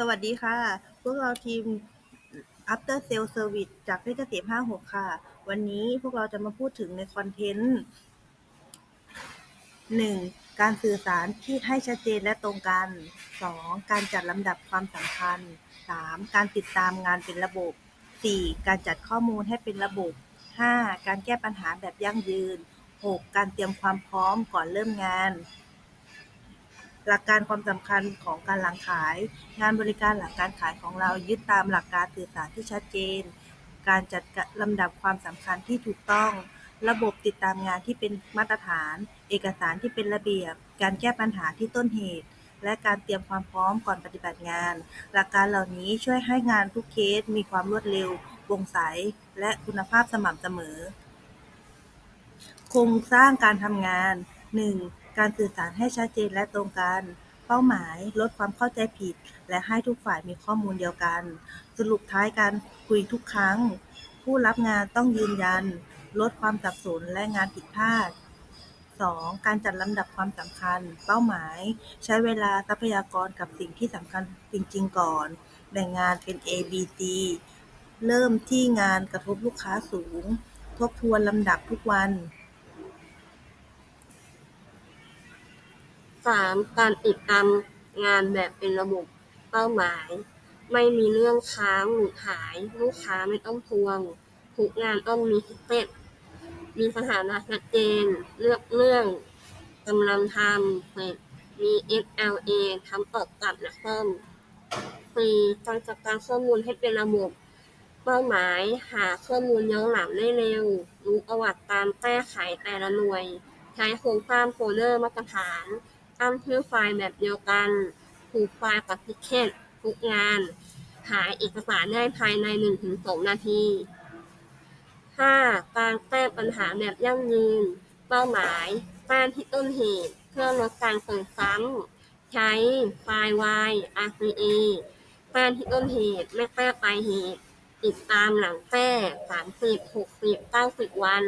สวัสดีค่ะ พวกเราทีม After Sales Service จากเพชรเกษม56 ค่ะ วันนี้พวกเราจะมาพูดถึงในคอนเทนต์ 1. การสื่อสารที่ให้ชัดเจนและตรงกัน 2. การจัดลำดับความสำคัญ 3. การติดตามงานเป็นระบบ 4. การจัดข้อมูลให้เป็นระบบ 5. การแก้ปัญหาแบบยั่งยืน 6. การเตรียมความพร้อมก่อนเริ่มงาน หลักการความสำคัญของการหลังขาย งานบริการหลังการขายของเรายึดตามหลักการสื่อสารที่ชัดเจน การจัดลำดับความสำคัญที่ถูกต้อง ระบบติดตามงานที่เป็นมาตรฐาน เอกสารที่เป็นระเบียบ การแก้ปัญหาที่ต้นเหตุ และการเตรียมความพร้อมก่อนปฏิบัติงาน หลักการเหล่านี้ช่วยให้งานทุกเคสมีความรวดเร็วโปร่งใส และคุณภาพสม่ำเสมอ โครงสร้างการทำงาน 1. การสื่อสารให้ชัดเจนและตรงกัน เป้าหมาย ลดความเข้าใจผิด และให้ทุกฝ่ายมีข้อมูลเดียวกัน สรุปท้ายการคุยทุกครั้ง ผู้รับงานต้องยืนยัน ลดความสับสนและงานผิดพลาด 2. การจัดลำดับความสำคัญ เป้าหมาย ใช้เวลาทรัพยากรกับสิ่งที่สำคัญจริง ๆ ก่อน แบ่งงานเป็น A B C เริ่มที่งานกระทบลูกค้าสูง ทบทวนลำดับทุกวัน สามการติดตามงานแบบเป็นระบบเป้าหมาย ไม่มีเรื่องค้างหรือหาย ลูกค้าไม่ต้องทวง ทุกงานต้องมีเสร็จมีสถานะชัดเจน เลือกเรื่องกำลังทำเสร็จมี SLA ทำตอบกลับและซ่อมสี่การจัดการข้อมูลให้เป็นระบบ เป้าหมายหาข้อมูลย้อนหลังได้เร็ว รู้ประวัติการแก้ไขแต่ละหน่วย ใช้โครงสร้างโฟลเดอร์มาตรฐาน ตั้งชื่อไฟล์แบบเดียวกัน ผูกไฟล์กับพิเคตทุกงาน หาเอกสารได้ภายใน 1-2 นาที 5. การแก้ปัญหาแบบยั่งยืน เป้าหมายแก้ที่ต้นเหตุ เพื่อลดการเกิดซ้ำ ใช้ไฟล์ Y RCA แก้ที่ต้นเหตุไม่แก้ปลายเหตุติดตามหลังแก้30 60 90วัน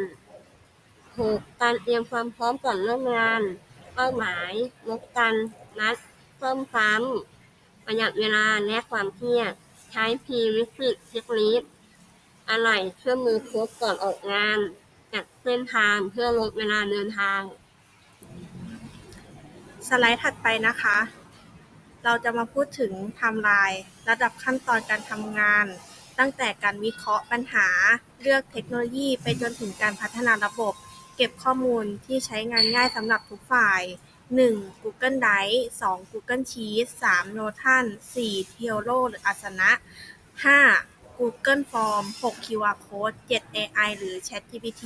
6. การเตรียมความพร้อมก่อนเริ่มงาน เป้าหมายลดการนัดเพิ่มซ้ำประหยัดเวลาและความเครียด ใช้ p r e q u i s i t e checklist อะไรเครื่องมือครบก่อนออกงาน จัดเส้นทางเพื่อลดเวลาเดินทาง สไลด์ถัดไปนะคะ เราจะมาพูดถึงไทม์ไลน์ระดับขั้นตอนการทำงาน ตั้งแต่การวิเคราะห์ปัญหา เลือกเทคโนโลยีไปจนถึงการพัฒนาระบบ ก็บข้อมูลที่ใช้งานง่ายสำหรับทุกฝ่าย 1. Google Drive 2. Google Sheets 3. Notion 4. Trello หรือ Asana 5. Google Form 6. QR Code 7. AI หรือ ChatGPT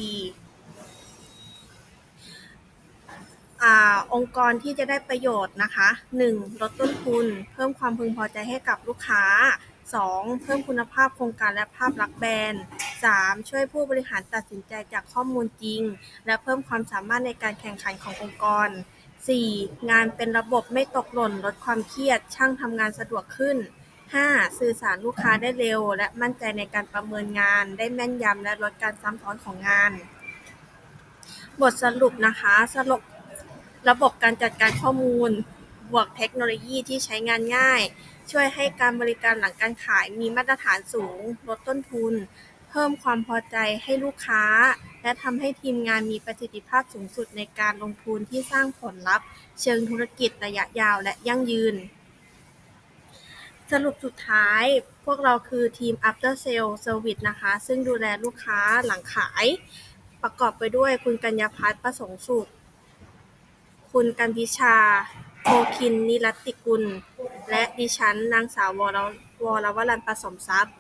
อ่าองค์กรที่จะได้ประโยชน์นะคะ 1. ลดต้นทุน เพิ่มความพึงพอใจให้กับลูกค้า 2. เพิ่มคุณภาพโครงการและภาพลักษณ์แบรนด์ 3. ช่วยผู้บริหารตัดสินใจจากข้อมูลจริง และเพิ่มความสามารถในการแข่งขันขององค์กร 4. งานเป็นระบบไม่ตกหล่นลดความเครียด ช่างทำงานสะดวกขึ้น 5. สื่อสารลูกค้าได้เร็ว และมั่นใจในการประเมินงาน ได้แม่นยำและลดการซ้ำซ้อนของงาน บทสรุปนะคะสรุประบบการจัดการข้อมูล บวกเทคโนโลยีที่ใช้งานง่าย ช่วยให้การบริการหลังการขายมีมาตรฐานสูง ลดต้นทุน พิ่มความพอใจให้ลูกค้า และทำให้ทีมงานมีประสิทธิภาพสูงสุดในการลงทุนที่สร้างผลลัพธ์ เชิงธุรกิจระยะยาวและยั่งยืน สรุปสุดท้าย พวกเราคือทีม After Sale Service นะคะ ซึ่งดูแลลูกค้าหลังขาย ประกอบไปด้วยคุณกัญญาพัฒน์ประสงค์สุข คุณกันพิชาโพคินนิรัตติกุล และดิฉันนางสาววรวรวรันประสมทรัพย์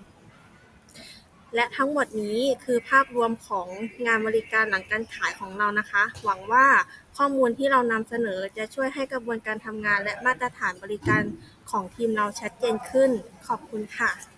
และทั้งหมดนี้คือภาพรวมของงานบริการหลังการขายของเรานะคะ หวังว่าข้อมูลที่เรานำเสนอจะช่วยให้กระบวนการทำงานและมาตรฐานบริการของทีมเราชัดเจนขึ้น ขอบคุณค่ะ